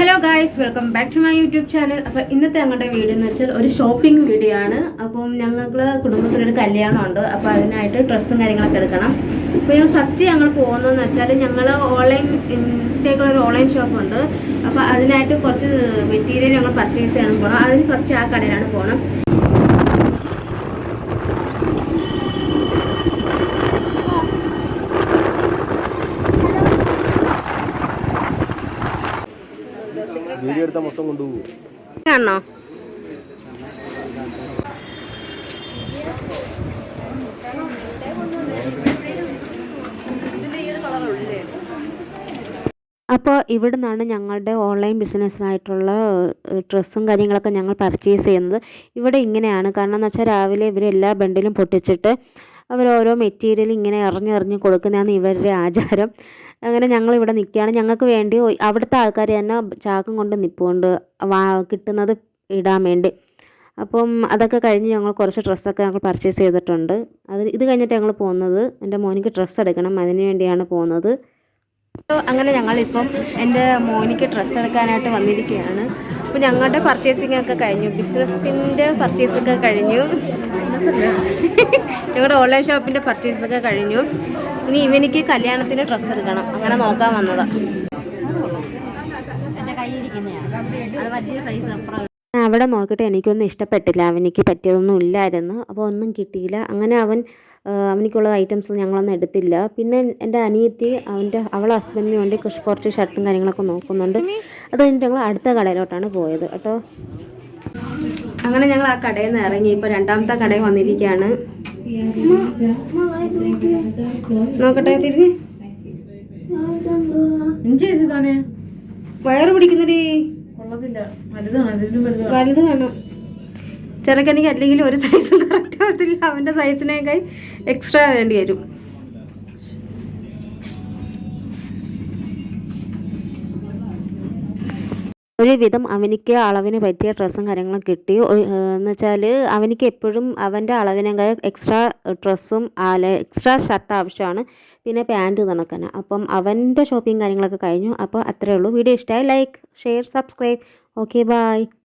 Guys welcome back to my YouTube channel അപ്പോൾ ഇന്നത്തെ ഞങ്ങളുടെ വീഡിയോ എന്ന് വെച്ചാൽ ഒരു ഷോപ്പിംഗ് വീഡിയോ ആണ്. അപ്പം ഞങ്ങൾക്ക് കുടുംബത്തിലൊരു കല്യാണമുണ്ട്. അപ്പോൾ അതിനായിട്ട് ഡ്രസ്സും കാര്യങ്ങളൊക്കെ എടുക്കണം. അപ്പോൾ ഞങ്ങൾ ഫസ്റ്റ് ഞങ്ങൾ പോകുന്നതെന്ന് വെച്ചാൽ ഞങ്ങൾ ഓൺലൈൻ ഇൻസ്റ്റേക്കുള്ള ഒരു ഓൺലൈൻ ഷോപ്പുണ്ട് അപ്പോൾ അതിനായിട്ട് കുറച്ച് മെറ്റീരിയൽ ഞങ്ങൾ പർച്ചേസ് ചെയ്യാൻ പോകണം അതിന് ഫസ്റ്റ് ആ കടയിലാണ് പോകണം വീഡിയോ എടുത്താൽ മൊത്തം കൊണ്ടുപോകും. അപ്പോൾ ഇവിടെ നിന്നാണ് ഞങ്ങളുടെ ഓൺലൈൻ ബിസിനസ്സിനായിട്ടുള്ള ഡ്രസ്സും കാര്യങ്ങളൊക്കെ ഞങ്ങൾ പർച്ചേസ് ചെയ്യുന്നത്. ഇവിടെ ഇങ്ങനെയാണ്. കാരണം എന്ന് വെച്ചാൽ രാവിലെ ഇവർ എല്ലാ ബണ്ടിലും പൊട്ടിച്ചിട്ട് അവർ ഓരോ മെറ്റീരിയൽ ഇങ്ങനെ എറിഞ്ഞ് എറിഞ്ഞ് കൊടുക്കുന്നതാണ് ഇവരുടെ ആചാരം. അങ്ങനെ ഞങ്ങൾ ഇവിടെ നിൽക്കുകയാണ്. ഞങ്ങൾക്ക് വേണ്ടി അവിടുത്തെ ആൾക്കാർ തന്നെ ചാക്കും കൊണ്ട് നിൽപ്പുണ്ട് കിട്ടുന്നത് ഇടാൻ വേണ്ടി. അപ്പം അതൊക്കെ കഴിഞ്ഞ് ഞങ്ങൾ കുറച്ച് ഡ്രസ്സൊക്കെ ഞങ്ങൾ പർച്ചേസ് ചെയ്തിട്ടുണ്ട്. അത് ഇത് കഴിഞ്ഞിട്ട് ഞങ്ങൾ പോകുന്നത്. എന്റെ മോനിക്ക് ഡ്രസ്സ് എടുക്കണം. അതിന് വേണ്ടിയാണ് പോകുന്നത്. അങ്ങനെ ഞങ്ങളിപ്പം എന്റെ മോനിക്ക് ഡ്രസ്സ് എടുക്കാനായിട്ട് വന്നിരിക്കുകയാണ്. അപ്പോൾ ഞങ്ങളുടെ പർച്ചേസിംഗ് ഒക്കെ കഴിഞ്ഞു. ബിസിനസ്സിന്റെ പർച്ചേസൊക്കെ കഴിഞ്ഞു. ഞങ്ങളുടെ ഓൺലൈൻ ഷോപ്പിന്റെ പർച്ചേസൊക്കെ കഴിഞ്ഞു. ഇനി ഇവനിക്ക് കല്യാണത്തിന് ഡ്രസ്സ് എടുക്കണം. അങ്ങനെ നോക്കാൻ വന്നതാണ് ഞാൻ അവിടെ നോക്കിയിട്ട് എനിക്കൊന്നും ഇഷ്ടപ്പെട്ടില്ല. അവനിക്ക് പറ്റിയതൊന്നും ഇല്ലായിരുന്നു. അപ്പോൾ ഒന്നും കിട്ടിയില്ല. അങ്ങനെ അവൻ അവനിക്കുള്ള ഐറ്റംസ് ഞങ്ങളൊന്നും എടുത്തില്ല. പിന്നെ എന്റെ അനിയത്തി അവന്റെ അവളെ ഹസ്ബൻഡിന് വേണ്ടി കുറച്ച് കുറച്ച് ഷർട്ടും കാര്യങ്ങളൊക്കെ നോക്കുന്നുണ്ട്. അത് കഴിഞ്ഞിട്ട് ഞങ്ങൾ അടുത്ത കടയിലോട്ടാണ് പോയത് കേട്ടോ. അങ്ങനെ ഞങ്ങൾ ആ കടയിൽ നിന്ന് ഇറങ്ങി. ഇപ്പോൾ രണ്ടാമത്തെ കടയിൽ വന്നിരിക്കുകയാണ്. നോക്കട്ടെ തിരിഞ്ഞ്. ഇഞ്ചിതാണ് വയറ് പിടിക്കുന്നടി. കൊള്ളത്തില്ല. വലുതാണ് വലുതാണ് വലുത് വേണം. ചെറുക്കനിക്ക് അല്ലെങ്കിൽ ഒരു സൈസും കറക്റ്റ് ആവത്തില്ല. അവന്റെ സൈസിനേക്കാൾ എക്സ്ട്രാ വേണ്ടി വരും. ഒരുവിധം അവനിക്ക് അളവിന് പറ്റിയ ഡ്രസ്സും കാര്യങ്ങളും കിട്ടി. എന്ന് വെച്ചാൽ അവനിക്ക് എപ്പോഴും അവന്റെ അളവിനേക്കാൾ എക്സ്ട്രാ ഡ്രസ്സും അല്ല എക്സ്ട്രാ ഷർട്ട് ആവശ്യമാണ്. പിന്നെ പാന്റ് തണുക്കാൻ അപ്പം അവന്റെ ഷോപ്പിംഗ് കാര്യങ്ങളൊക്കെ കഴിഞ്ഞു. അപ്പോൾ അത്രേ ഉള്ളൂ. വീഡിയോ ഇഷ്ടമായി like share subscribe okay bye